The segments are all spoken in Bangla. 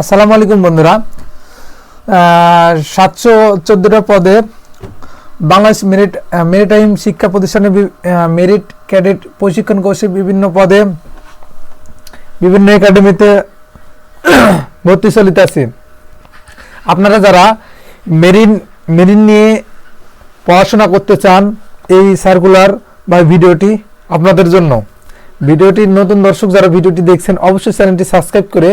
আসসালামু আলাইকুম বন্ধুরা। সাতশো চোদ্দোটা পদে বাংলাদেশ মেরিট মেরিটাইম শিক্ষা আহ, মেরিট ক্যাডেট প্রশিক্ষণ কোর্সে বিভিন্ন পদে বিভিন্ন একাডেমিতে ভর্তি চলিত আছে। আপনারা যারা মেরিন মেরিন নিয়ে পড়াশোনা করতে চান এই সার্কুলার বা ভিডিওটি আপনাদের জন্য। ভিডিওটি নতুন দর্শক যারা ভিডিওটি দেখছেন অবশ্যই চ্যানেলটি সাবস্ক্রাইব করে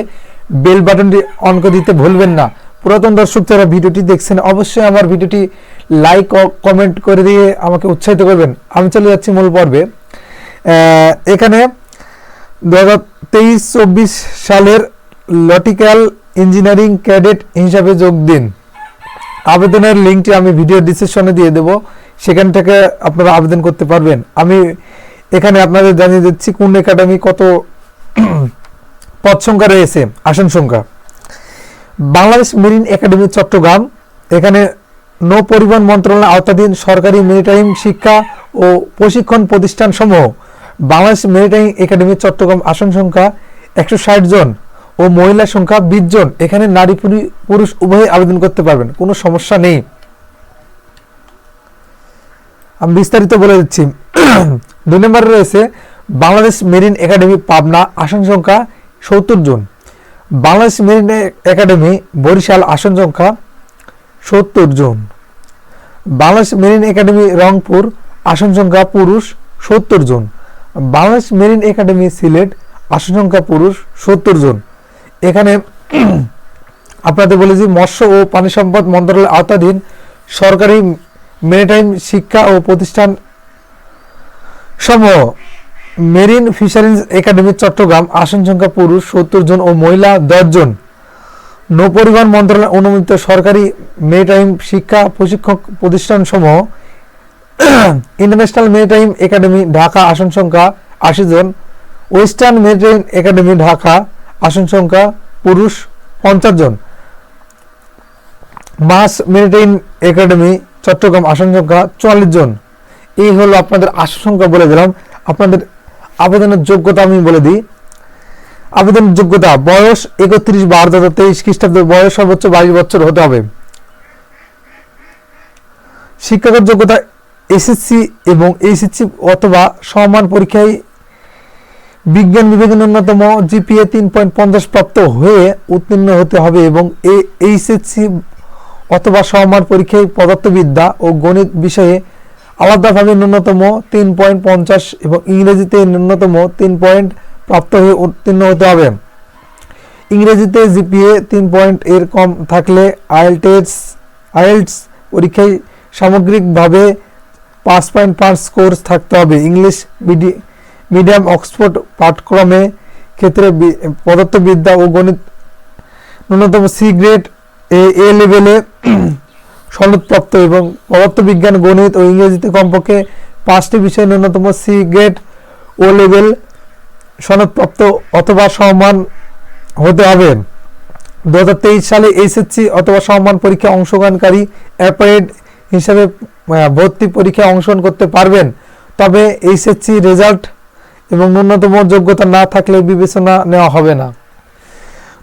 বেল বাটনটি অন করে দিতে ভুলবেন না। পুরাতন দর্শক যারা ভিডিওটি দেখছেন, অবশ্যই আমার ভিডিওটি লাইক ও কমেন্ট করে দিয়ে আমাকে উৎসাহিত করবেন। আমি চলে যাচ্ছি মূল পর্বে। এখানে দু হাজার তেইশ চব্বিশ সালের লটিক্যাল ইঞ্জিনিয়ারিং ক্যাডেট হিসাবে যোগ দিন। আবেদনের লিঙ্কটি আমি ভিডিও ডিসক্রিপশনে দিয়ে দেব। সেখান থেকে আপনারা আবেদন করতে পারবেন। আমি এখানে আপনাদের জানিয়ে দিচ্ছি কোন একাডেমি কত পদ সংখ্যা রয়েছে, আসন সংখ্যা। বাংলাদেশ মেরিন একাডেমি চট্টগ্রাম, এখানে নৌ পরিবহন মন্ত্রণালয়ের আওতাধীন সরকারি মেরিটাইম শিক্ষা ও প্রশিক্ষণ প্রতিষ্ঠান সমূহ বাংলাদেশ মেরিটাইম একাডেমি চট্টগ্রাম আসন সংখ্যা একশো ষাট জন ও মহিলা সংখ্যা বিশ জন। এখানে নারী, পুরুষ উভয়ই আবেদন করতে পারবেন, কোনো সমস্যা নেই। আমি বিস্তারিত বলে দিচ্ছি। দুই নম্বরে রয়েছে বাংলাদেশ মেরিন একাডেমি পাবনা আসন সংখ্যা সত্তর জন। বাংলাদেশ মেরিন একাডেমি, বরিশাল আসন সংখ্যা সত্তর জন। বাংলাদেশ মেরিন একাডেমি, রংপুর আসন সংখ্যা পুরুষ সত্তর জন। বাংলাদেশ মেরিন একাডেমি, সিলেট আসন সংখ্যা পুরুষ সত্তর জন। এখানে আপনাদের বলেছি, মৎস্য ও পানি সম্পদ মন্ত্রণালয়ের আওতাধীন সরকারি মেরিটাইম শিক্ষা ও প্রতিষ্ঠান সমূহ। মেরিন ফিশারিজ একাডেমি, চট্টগ্রাম আসন সংখ্যা পুরুষ সত্তর জন ও মহিলা দশ জন। নৌপরিবহন মন্ত্রণালয় অনুমোদিত সরকারি মেরিটাইম শিক্ষা প্রশিক্ষক প্রতিষ্ঠান সমূহ ইন্টারন্যাশনাল মেরিটাইম একাডেমি, ঢাকা আসন সংখ্যা আশি জন, ওয়েস্টার্ন মেরিটাইম একাডেমি, ঢাকা আসন সংখ্যা পুরুষ পঞ্চাশ জন। মাস মেরিটাইম একাডেমি, চট্টগ্রাম আসন সংখ্যা চুয়াল্লিশ জন। এই হলো আপনাদের আসন সংখ্যা বলে দিলাম। আপনাদের আবেদনের যোগ্যতা আমি বলে দিই। আবেদনের যোগ্যতা, বয়স একত্রিশ বারো দু হাজার তেইশ খ্রিস্টাব্দ বয়স সর্বোচ্চ বাইশ বছর হতে হবে। শিক্ষাগত যোগ্যতা, এসএসসি এবং এইচএসসি অথবা সমান পরীক্ষায় বিজ্ঞান বিভাগে ন্যূনতম জিপিএ তিন পয়েন্ট পঞ্চাশ প্রাপ্ত হয়ে উত্তীর্ণ হতে হবে এবং এইচএসসি অথবা সমান পরীক্ষায় পদার্থবিদ্যা ও গণিত বিষয়ে আলাদাভাবে ন্যূনতম তিন পয়েন্ট পঞ্চাশ এবং ইংরেজিতে ন্যূনতম তিন পয়েন্ট প্রাপ্ত হয়ে উত্তীর্ণ হতে হবে। ইংরেজিতে জিপিএ তিন পয়েন্ট এর কম থাকলে আইএলটিএস আইএলটিএস পরীক্ষায় সামগ্রিকভাবে পাঁচ পয়েন্ট পাঁচ কোর্স থাকতে হবে। ইংলিশ মিডি, মিডিয়াম অক্সফোর্ড পাঠক্রমে ক্ষেত্রে পদার্থবিদ্যা ও গণিত ন্যূনতম সি গ্রেড এ লেভেলে সনদপ্রাপ্ত এবং পদার্থবিজ্ঞান গণিত ও ইংরেজিতে কমপক্ষে পাঁচটি বিষয়ে ন্যূনতম সি গ্রেড ও লেভেল সনদপ্রাপ্ত অথবা সমান হতে হবে। দু হাজার তেইশ সালে এসএসসি অথবা সমান পরীক্ষায় অংশগ্রহণকারী অ্যাপারেড হিসাবে ভর্তি পরীক্ষায় অংশগ্রহণ করতে পারবেন। তবে এইচএসসি রেজাল্ট এবং ন্যূনতম যোগ্যতা না থাকলে বিবেচনা নেওয়া হবে না।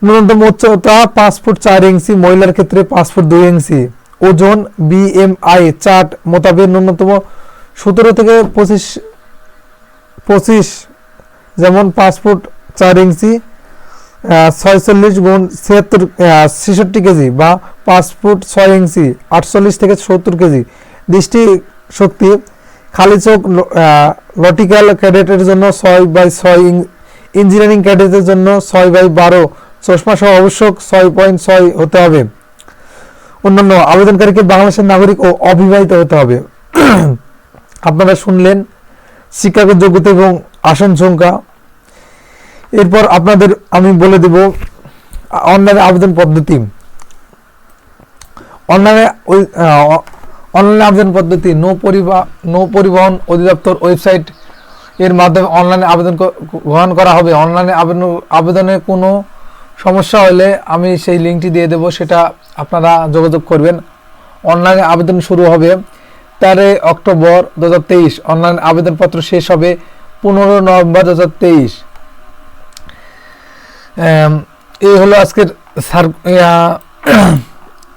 ন্যূনতম উচ্চতা পাঁচ ফুট চার ইঞ্চি, মহিলার ক্ষেত্রে পাঁচ ফুট দুই ইঞ্চি। ওজন বিএমআই চার্ট মোতাবেক ন্যূনতম সতেরো থেকে পঁচিশ পঁচিশ, যেমন পাঁচ ফুট চার ইঞ্চি ছয়চল্লিশ গুণ ছিয়াত্তর ছেষট্টি কেজি বা পাঁচ ফুট ছয় ইঞ্চি, আটচল্লিশ থেকে সত্তর কেজি। দৃষ্টি শক্তি খালি চোখ লটিক্যাল ক্যাডেটের জন্য ছয় বাই ছয় ইঞ্জিনিয়ারিং ক্যাডেটের জন্য ছয় বাই বারো। চশমা সহ আবশ্যক ছয় পয়েন্ট ছয় হতে হবে। অন্যান্য আবেদনকারীকে বাংলাদেশের নাগরিক ও অবিবাহিত হতে হবে। আপনারা শুনলেন শিক্ষাগত যোগ্যতা এবং আসন সংখ্যা। এরপর আপনাদের আমি বলে দেব অনলাইনে আবেদন পদ্ধতি। অনলাইনে অনলাইনে আবেদন পদ্ধতি, নৌ পরিবহন নৌ পরিবহন অধিদপ্তর ওয়েবসাইট এর মাধ্যমে অনলাইনে আবেদন গ্রহণ করা হবে। অনলাইনে আবেদন আবেদনে কোনো সমস্যা হলে আমি সেই লিঙ্কটি দিয়ে দেবো, সেটা আপনারা যোগাযোগ করবেন। অনলাইনে আবেদন শুরু হবে তেরোই অক্টোবর দু হাজার তেইশ। অনলাইন আবেদনপত্র শেষ হবে পনেরো নভেম্বর দু হাজার তেইশ এই হলো আজকের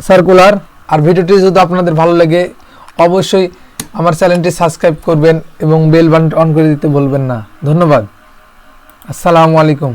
সার্কুলার আর ভিডিওটি যদি আপনাদের ভালো লাগে, অবশ্যই আমার চ্যানেলটি সাবস্ক্রাইব করবেন এবং বেল বাটন অন করে দিতে বলবেন না। ধন্যবাদ। আসসালামু আলাইকুম।